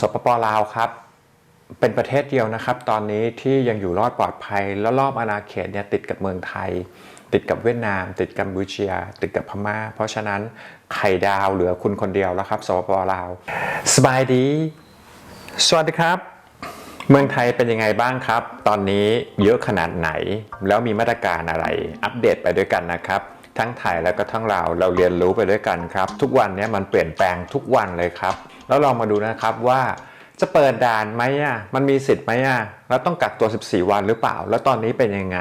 สปปลาวครับเป็นประเทศเดียวนะครับ ตอนนี้ที่ยังอยู่รอดปลอดภัย แล้วรอบอาณาเขตเนี่ยติดกับเมืองไทย ติดกับเวียดนาม ติดกัมพูชาติดกับพม่า เพราะฉะนั้นไข่ดาวเหลือคุณคนเดียวแล้วครับสปปลาวสบายดี สวัสดีครับ เมืองไทยเป็นยังไงบ้างครับ ตอนนี้เยอะขนาดไหน แล้วมีมาตรการอะไร อัปเดตไปด้วยกันนะครับทั้งไทยแล้วก็ทั้งเราวเราเรียนรู้ไปด้วยกันครับ ทุกวันนี้มันเปลี่ยนแปลงทุกวันเลยครับ แล้วลองมาดูนะครับว่าจะเปิดด่านไหมอะมันมีสิทธิ์ไหมอะแล้วต้องกักตัว 14 วันหรือเปล่า แล้วตอนนี้เป็นยังไง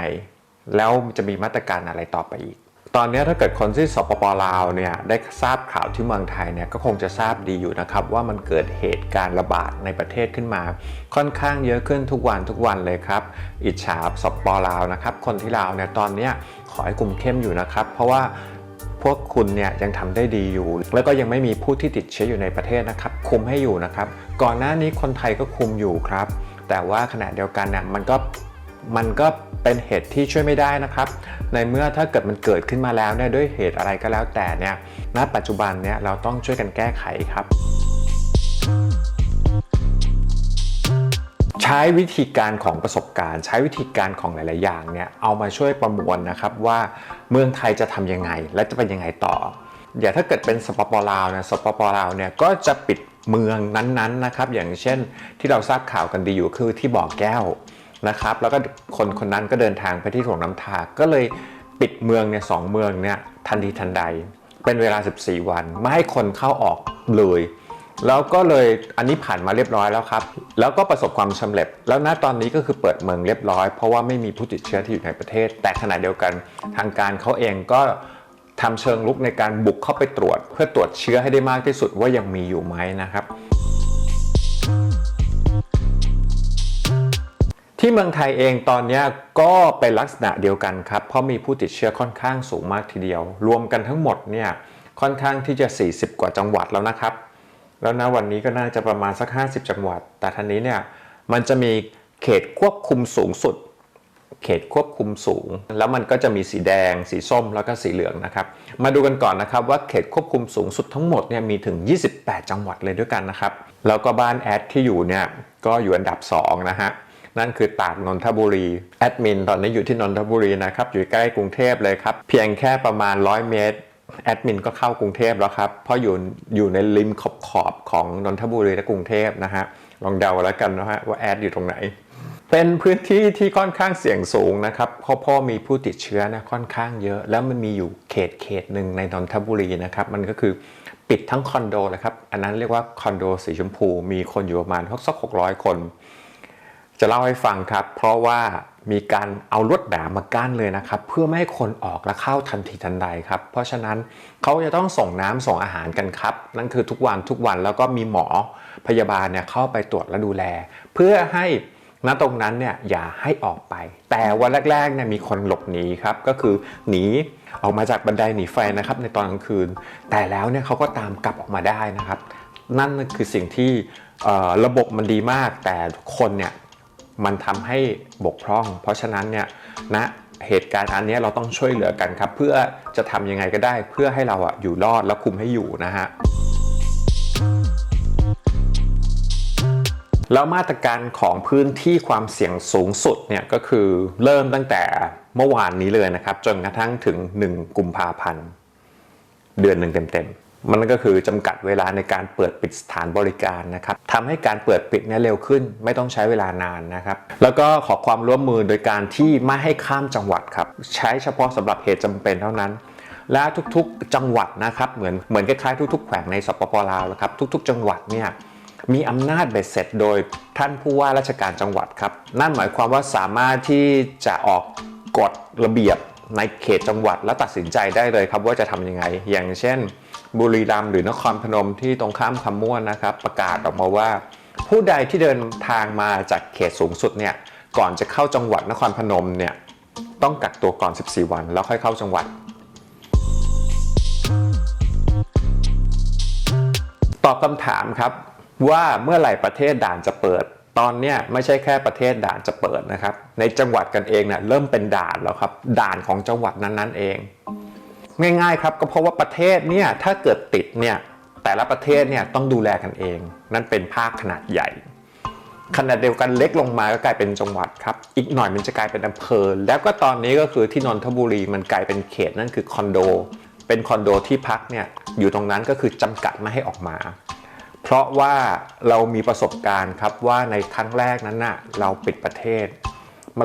แล้วจะมีมาตรการอะไรต่อไปอีก ตอนนี้ถ้าเกิดคนที่สปปลาวเนี่ยได้ทราบข่าวที่เมืองไทยเนี่ยก็คงจะทราบดีอยู่นะครับว่ามันเกิดเหตุการณ์ระบาดในประเทศขึ้นมา ค่อนข้างเยอะขึ้นทุกวันทุกวันเลยครับ อิจฉาสปปลาวนะครับคนที่ลาวเนี่ยตอนนี้ขอให้กลุ่มเข้มอยู่นะครับ เพราะว่า พวกคุณเนี่ยยังทำได้ดีอยู่ แล้วก็ยังไม่มีผู้ที่ติดเชื้ออยู่ในประเทศนะครับ คุมให้อยู่นะครับ ก่อนหน้านี้คนไทยก็คุมอยู่ครับ แต่ว่าขณะเดียวกันเนี่ยมันก็มันก็เป็นเหตุที่ช่วยไม่ได้นะครับ ในเมื่อถ้าเกิดมันเกิดขึ้นมาแล้วเนี่ยด้วยเหตุอะไรก็แล้วแต่เนี่ยณปัจจุบันเนี่ยเราต้องช่วยกันแก้ไขครับ ช้วิธีการของประสบการณ์ ใช้วิธีการของหลาย ๆ อย่างเนี่ยเอามาช่วยประมวลนะครับว่าเมืองไทยจะทำยังไง และจะเป็นยังไงต่อ อย่าถ้าเกิดเป็นสปปลาวเนี่ยสปปลาวเนี่ยก็จะปิดเมืองนั้น ๆ นะครับ อย่างเช่นที่เราทราบข่าวกันดีอยู่คือที่บ่อแก้วนะครับ แล้วก็คนคนนั้นก็เดินทางไปที่ถ่วงน้ำทาก็เลยปิดเมืองเนี่ยสองเมืองเนี่ยทันทีทันใด เป็นเวลา 14 วัน ไม่ให้คนเข้าออกเลย แล้วก็เลยอันนี้ผ่านมาเรียบร้อยแล้วครับ แล้วก็ประสบความสำเร็จ แล้วณตอนนี้ก็คือเปิดเมืองเรียบร้อย เพราะว่าไม่มีผู้ติดเชื้อที่อยู่ในประเทศ แต่ขณะเดียวกันทางการเขาเองก็ทำเชิงลุกในการบุกเข้าไปตรวจ เพื่อตรวจเชื้อให้ได้มากที่สุดว่ายังมีอยู่ไหมนะครับ ที่เมืองไทยเองตอนนี้ก็เป็นลักษณะเดียวกันครับ เพราะมีผู้ติดเชื้อค่อนข้างสูงมากทีเดียว รวมกันทั้งหมดเนี่ยค่อนข้างที่จะ 40 กว่าจังหวัดแล้วนะครับ แล้วนะวันนี้ก็น่าจะประมาณสัก 50 จังหวัด แต่ทันนี้เนี่ยมันจะมีเขตควบคุมสูงสุด เขตควบคุมสูง แล้วมันก็จะมีสีแดง สีส้มแล้วก็สีเหลืองนะครับ มาดูกันก่อนนะครับว่าเขตควบคุมสูงสุดทั้งหมดเนี่ยมีถึง 28 จังหวัดเลยด้วยกันนะครับ แล้วก็บ้านแอดที่อยู่เนี่ยก็อยู่อันดับ 2 นะฮะนั่นคือตากนนทบุรีแอดมินตอนนี้อยู่ที่นนทบุรีนะครับอยู่ใกล้กรุงเทพเลยครับเพียงแค่ประมาณ 100 เมตร แอดมินก็เข้ากรุงเทพแล้วครับเพราะอยู่อยู่ในริมขอบขอบของนนทบุรีและกรุงเทพนะฮะลองเดาแล้วกันนะฮะว่าแอดอยู่ตรงไหน เป็นพื้นที่ที่ค่อนข้างเสี่ยงสูงนะครับเพราะพ่อมีผู้ติดเชื้อนะค่อนข้างเยอะ แล้วมันมีอยู่เขตเขตหนึ่งในนนทบุรีนะครับมันก็คือปิดทั้งคอนโดเลยครับอันนั้นเรียกว่าคอนโดสีชมพูมีคนอยู่ประมาณสักหกร้อยคน จะเล่าให้ฟังครับ เพราะว่า มีการเอาลวดหนามมากั้นเลยนะครับ เพื่อไม่ให้คนออกและเข้าทันทีทันใดครับ เพราะฉะนั้นเขาจะต้องส่งน้ำส่งอาหารกันครับ นั่นคือทุกวันทุกวันแล้วก็มีหมอพยาบาลเนี่ยเข้าไปตรวจและดูแล เพื่อให้ณตรงนั้นเนี่ยอย่าให้ออกไป แต่วันแรกๆเนี่ยมีคนหลบหนีครับ ก็คือหนีออกมาจากบันไดหนีไฟนะครับ ในตอนกลางคืน แต่แล้วเนี่ยเขาก็ตามกลับออกมาได้นะครับ นั่นคือสิ่งที่ระบบมันดีมาก แต่คนเนี่ย มันทำให้บกพร่อง เพราะฉะนั้นเนี่ยณนะเหตุการณ์อันนี้เราต้องช่วยเหลือกันครับ เพื่อจะทำยังไงก็ได้ เพื่อให้เราอะอยู่รอดและคุมให้อยู่นะฮะแล้วมาตรการของพื้นที่ความเสี่ยงสูงสุดเนี่ยก็คือเริ่มตั้งแต่เมื่อวานนี้เลยนะครับ จนกระทั่งถึง 1 กุมภาพันธ์ เดือนหนึ่งเต็มๆ มันก็คือจำกัดเวลาในการเปิดปิดสถานบริการนะครับทำให้การเปิดปิดเนี่ยเร็วขึ้น ไม่ต้องใช้เวลานานนะครับ แล้วก็ขอความร่วมมือโดยการที่ไม่ให้ข้ามจังหวัดครับ ใช้เฉพาะสำหรับเหตุจำเป็นเท่านั้น และทุกๆจังหวัดนะครับเหมือนเหมือนคล้ายๆทุกๆแขวงในสปปลาวนะครับทุก ๆ จังหวัดเนี่ยมีอำนาจเบ็ดเสร็จโดยท่านผู้ว่าราชการจังหวัดครับ นั่นหมายความว่าสามารถที่จะออกกฎระเบียบในเขตจังหวัดและตัดสินใจได้เลยครับว่าจะทำยังไง อย่างเช่น บุรีรัมย์หรือนครพนมที่ตรงข้ามคำม่วนนะครับ ประกาศออกมาว่า ผู้ใดที่เดินทางมาจากเขตสูงสุดเนี่ยก่อนจะเข้าจังหวัดนครพนมเนี่ยต้องกักตัวก่อน 14 วัน แล้วค่อยเข้าจังหวัด ตอบคำถามครับว่าเมื่อไหร่ประเทศด่านจะเปิด ตอนเนี้ยไม่ใช่แค่ประเทศด่านจะเปิดนะครับ ในจังหวัดกันเองเนี่ยเริ่มเป็นด่านแล้วครับ ด่านของจังหวัดนั้นๆเอง ง่ายๆครับก็เพราะว่าประเทศเนี่ยถ้าเกิดติดเนี่ยแต่ละประเทศเนี่ยต้องดูแลกันเอง นั่นเป็นภาคขนาดใหญ่ ขนาดเดียวกันเล็กลงมาก็กลายเป็นจังหวัดครับ อีกหน่อยมันจะกลายเป็นอำเภอ แล้วก็ตอนนี้ก็คือที่นนทบุรีมันกลายเป็นเขตนั่นคือคอนโด เป็นคอนโดที่พักเนี่ยอยู่ตรงนั้นก็คือจำกัดไม่ให้ออกมา เพราะว่าเรามีประสบการณ์ครับว่าในครั้งแรกนั้นน่ะเราปิดประเทศ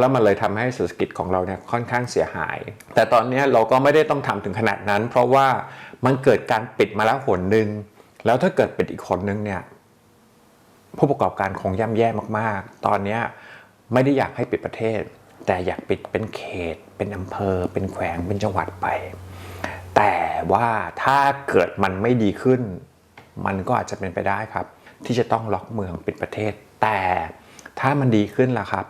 แล้วมันเลยทำให้เศรษฐกิจของเราเนี่ยค่อนข้างเสียหาย แต่ตอนนี้เราก็ไม่ได้ต้องทำถึงขนาดนั้น เพราะว่ามันเกิดการปิดมาแล้วหนหนึ่งแล้วถ้าเกิดปิดอีกคนนึงเนี่ยผู้ประกอบการคงย่ำแย่มากๆ ตอนนี้ไม่ได้อยากให้ปิดประเทศ แต่อยากปิดเป็นเขต เป็นอำเภอ เป็นแขวง เป็นจังหวัดไป แต่ว่าถ้าเกิดมันไม่ดีขึ้น มันก็อาจจะเป็นไปได้ครับ ที่จะต้องล็อกเมืองปิดประเทศ แต่ถ้ามันดีขึ้นล่ะครับ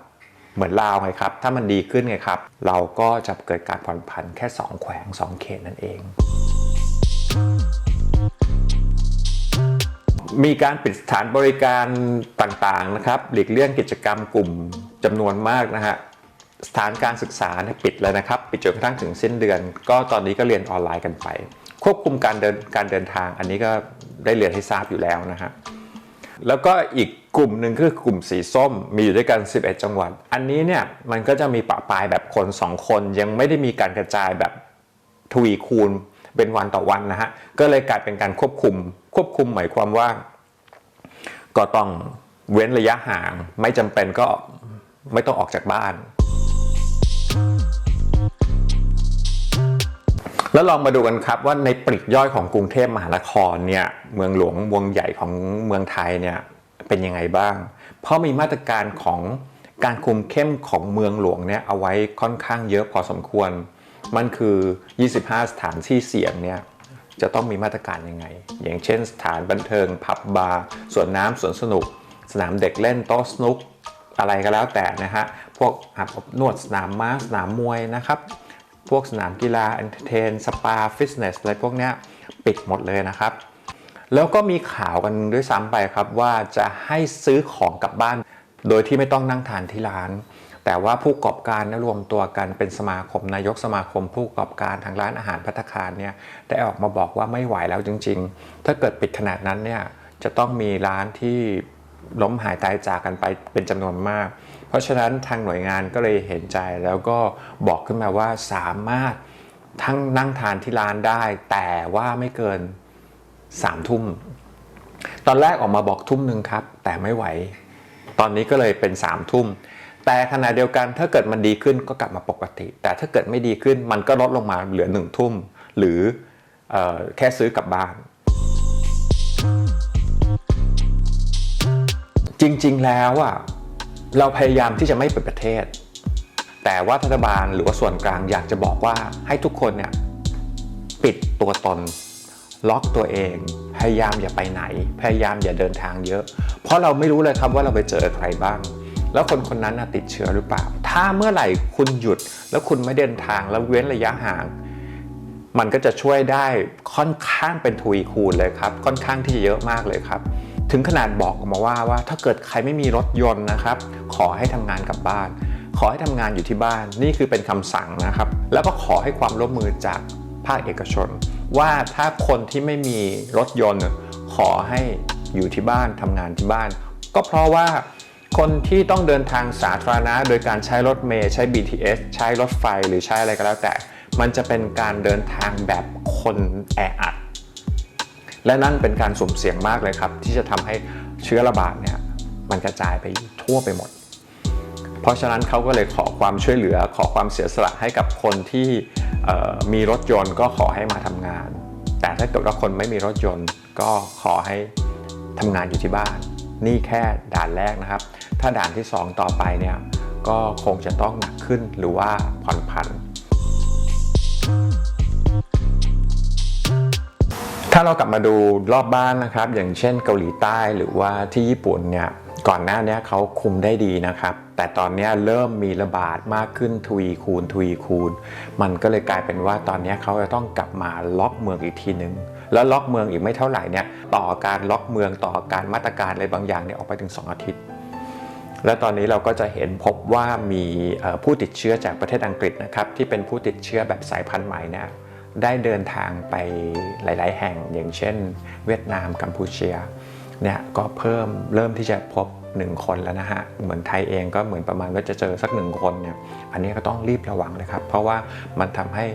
เหมือนลาวไงครับ ถ้ามันดีขึ้นไงครับ เราก็จะเกิดการผ่อนผันแค่ 2 แขวง 2 เขตนั่นเอง มีการปิดสถานบริการต่างๆนะครับ หลีกเลี่ยงกิจกรรมกลุ่มจำนวนมากนะฮะสถานการศึกษาปิดแล้วนะครับ ปิดจนกระทั่งถึงสิ้นเดือน ก็ตอนนี้ก็เรียนออนไลน์กันไป ควบคุมการเดินการเดินทาง อันนี้ก็ได้เรียนให้ทราบอยู่แล้วนะฮะ แล้วก็อีกกลุ่มหนึ่งคือกลุ่มสีส้มมีอยู่ด้วยกัน 11 จังหวัด อันนี้เนี่ยมันก็จะมีปะปายแบบคน 2 คนยังไม่ได้มีการกระจายแบบทวีคูณเป็นวันต่อวันนะฮะ ก็เลยกลายเป็นการควบคุม ควบคุมหมายความว่า ก็ต้องเว้นระยะห่าง ไม่จำเป็นก็ไม่ต้องออกจากบ้าน แล้วลองมาดูกันครับว่าในปริกย่อยของกรุงเทพมหานครเนี่ยเมืองหลวงเมืองใหญ่ของเมืองไทยเนี่ยเป็นยังไงบ้าง เพราะมีมาตรการของการคุมเข้มของเมืองหลวงเนี่ยเอาไว้ค่อนข้างเยอะพอสมควร มันคือ 25 สถานที่เสี่ยงเนี่ยจะต้องมีมาตรการยังไง อย่างเช่นสถานบันเทิง ผับบาร์ สวนน้ำสวนสนุก สนามเด็กเล่นโต๊ะสนุก อะไรก็แล้วแต่นะฮะ พวกอาบอบนวดสนามม้าสนามมวยนะครับ พวกสนามกีฬาเอนเตอร์เทนสปาฟิตเนสอะไรพวกเนี้ยปิดหมดเลยนะครับ แล้วก็มีข่าวกันด้วยซ้ำไปครับว่าจะให้ซื้อของกลับบ้าน โดยที่ไม่ต้องนั่งทานที่ร้าน แต่ว่าผู้ประกอบการเนยรวมตัวกันเป็นสมาคมนายกสมาคม ผู้ประกอบการทางร้านอาหารพัตตาคารเนี่ยได้ออกมาบอกว่าไม่ไหวแล้วจริง ๆ ถ้าเกิดปิดขนาดนั้นเนี่ยจะต้องมีร้านที่ ล้มหายตายจากกันไปเป็นจำนวนมาก เพราะฉะนั้นทางหน่วยงานก็เลยเห็นใจแล้วก็บอกขึ้นมาว่าสามารถทั้งนั่งทานที่ร้านได้ แต่ว่าไม่เกินสามทุ่มตอนแรกออกมาบอกทุ่มหนึ่งครับ แต่ไม่ไหว ตอนนี้ก็เลยเป็น3ามทุ่มแต่ขณะเดียวกันถ้าเกิดมันดีขึ้นก็กลับมาปกติ แต่ถ้าเกิดไม่ดีขึ้นมันก็ลดลงมาเหลือ1นึ่งทุ่ม หรือออแค่ซื้อกลับบ้าน จริง ๆ แล้วอะเราพยายามที่จะไม่เปิดประเทศ แต่ว่ารัฐบาลหรือว่าส่วนกลางอยากจะบอกว่าให้ทุกคนเนี่ยปิดตัวตน ล็อกตัวเอง พยายามอย่าไปไหน พยายามอย่าเดินทางเยอะ เพราะเราไม่รู้เลยครับว่าเราไปเจอใครบ้าง แล้วคนคนนั้นติดเชื้อหรือเปล่า ถ้าเมื่อไหร่คุณหยุด แล้วคุณไม่เดินทางแล้วเว้นระยะห่าง มันก็จะช่วยได้ค่อนข้างเป็นทวีคูณเลยครับ ค่อนข้างที่จะเยอะมากเลยครับ ถึงขนาดบอกออกมาว่าว่า ถ้าเกิดใครไม่มีรถยนต์นะครับ ขอให้ทำงานกลับบ้าน ขอให้ทำงานอยู่ที่บ้าน นี่คือเป็นคำสั่งนะครับ แล้วก็ขอให้ความร่วมมือจากภาคเอกชน ว่าถ้าคนที่ไม่มีรถยนต์ ขอให้อยู่ที่บ้านทำงานที่บ้าน ก็เพราะว่าคนที่ต้องเดินทางสาธารณะ โดยการใช้รถเมล์ใช้ BTS ใช้รถไฟหรือใช้อะไรก็แล้วแต่ มันจะเป็นการเดินทางแบบคนแออัด และนั่นเป็นการสุ่มเสี่ยงมากเลยครับ ที่จะทำให้เชื้อระบาดเนี่ยมันกระจายไปทั่วไปหมด เพราะฉะนั้นเขาก็เลยขอความช่วยเหลือขอความเสียสละให้กับคนที่มีรถยนต์ก็ขอให้มาทำงาน แต่ถ้าเกิดว่าคนไม่มีรถยนต์ก็ขอให้ทำงานอยู่ที่บ้าน นี่แค่ด่านแรกนะครับ ถ้าด่านที่ 2 ต่อไปเนี่ยก็คงจะต้องหนักขึ้นหรือว่าผ่อนผัน ถ้าเรากลับมาดูรอบบ้านนะครับ อย่างเช่นเกาหลีใต้หรือว่าที่ญี่ปุ่นเนี่ยก่อนหน้านี้เขาคุมได้ดีนะครับ แต่ตอนนี้เริ่มมีระบาดมากขึ้นทวีคูณทวีคูณ มันก็เลยกลายเป็นว่าตอนนี้เขาจะต้องกลับมาล็อกเมืองอีกทีนึง แล้วล็อกเมืองอีกไม่เท่าไหร่เนี่ยต่อการล็อกเมืองต่อการมาตรการอะไรบางอย่างเนี่ยออกไปถึง 2 อาทิตย์ และตอนนี้เราก็จะเห็นพบว่ามีผู้ติดเชื้อจากประเทศอังกฤษนะครับที่เป็นผู้ติดเชื้อแบบสายพันธุ์ใหม่เนี่ย ได้เดินทางไปหลาย ๆ แห่งอย่างเช่น เวียดนามกัมพูเชียเนี่ยก็เพิ่มเริ่มที่จะพบ1คนแล้วนะฮะ เหมือนไทยเองก็เหมือนประมาณว่าจะเจอสักหนึ่งคนเนี่ย อันนี้ก็ต้องรีบระวังเลยครับ เพราะว่ามันทำให้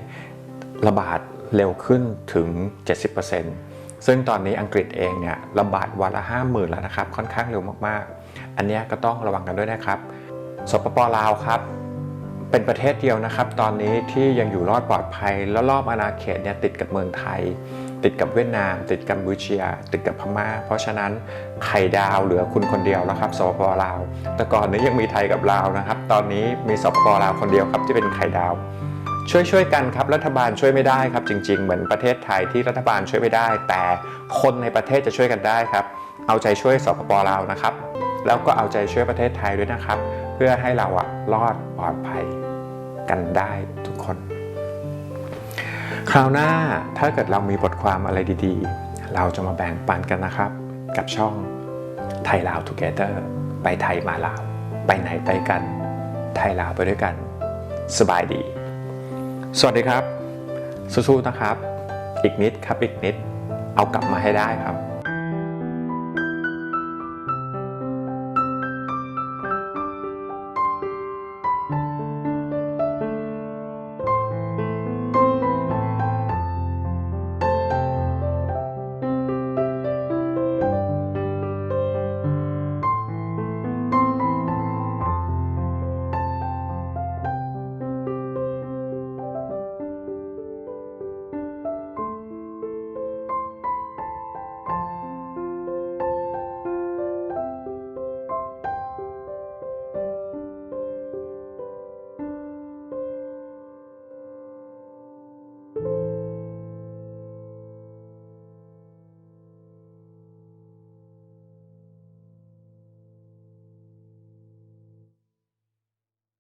ระบาดเร็วขึ้นถึง 70%ซึ่งตอนนี้อังกฤษเองเนี่ยระบาดวันละ5 0,000แล้วนะครับ ค่อนข้างเร็วมากๆ อันนี้ก็ต้องระวังกันด้วยนะครับ สปปลาวครับ เป็นประเทศเดียวนะครับ ตอนนี้ที่ยังอยู่รอดปลอดภัย แล้วรอบอาณาเขตเนี่ยติดกับเมืองไทย ติดกับเวียดนาม ติดกับกัมพูเชียติดกับพม่า เพราะฉะนั้นไข่ดาวเหลือคุณคนเดียวแล้วครับสปปลาว แต่ก่อนนี้ยังมีไทยกับลาวนะครับ ตอนนี้มีสปปลาวคนเดียวครับที่เป็นไข่ดาวช่วยช่วยกันครับรัฐบาลช่วยไม่ได้ครับ จริง ๆ เหมือนประเทศไทยที่รัฐบาลช่วยไม่ได้ แต่คนในประเทศจะช่วยกันได้ครับ เอาใจช่วยสปปลาวนะครับ แล้วก็เอาใจช่วยประเทศไทยด้วยนะครับ พื่อให้เราอะรอดปลอดภัยกันได้ทุกคน คราวหน้าถ้าเกิดเรามีบทความอะไรดีๆ เราจะมาแบ่งปันกันนะครับ กับช่องไทยลาว Together ไปไทยมาลาว ไปไหนไปกัน ไทยลาวไปด้วยกัน สบายดี สวัสดีครับ สู้ๆนะครับ อีกนิดครับอีกนิด เอากลับมาให้ได้ครับ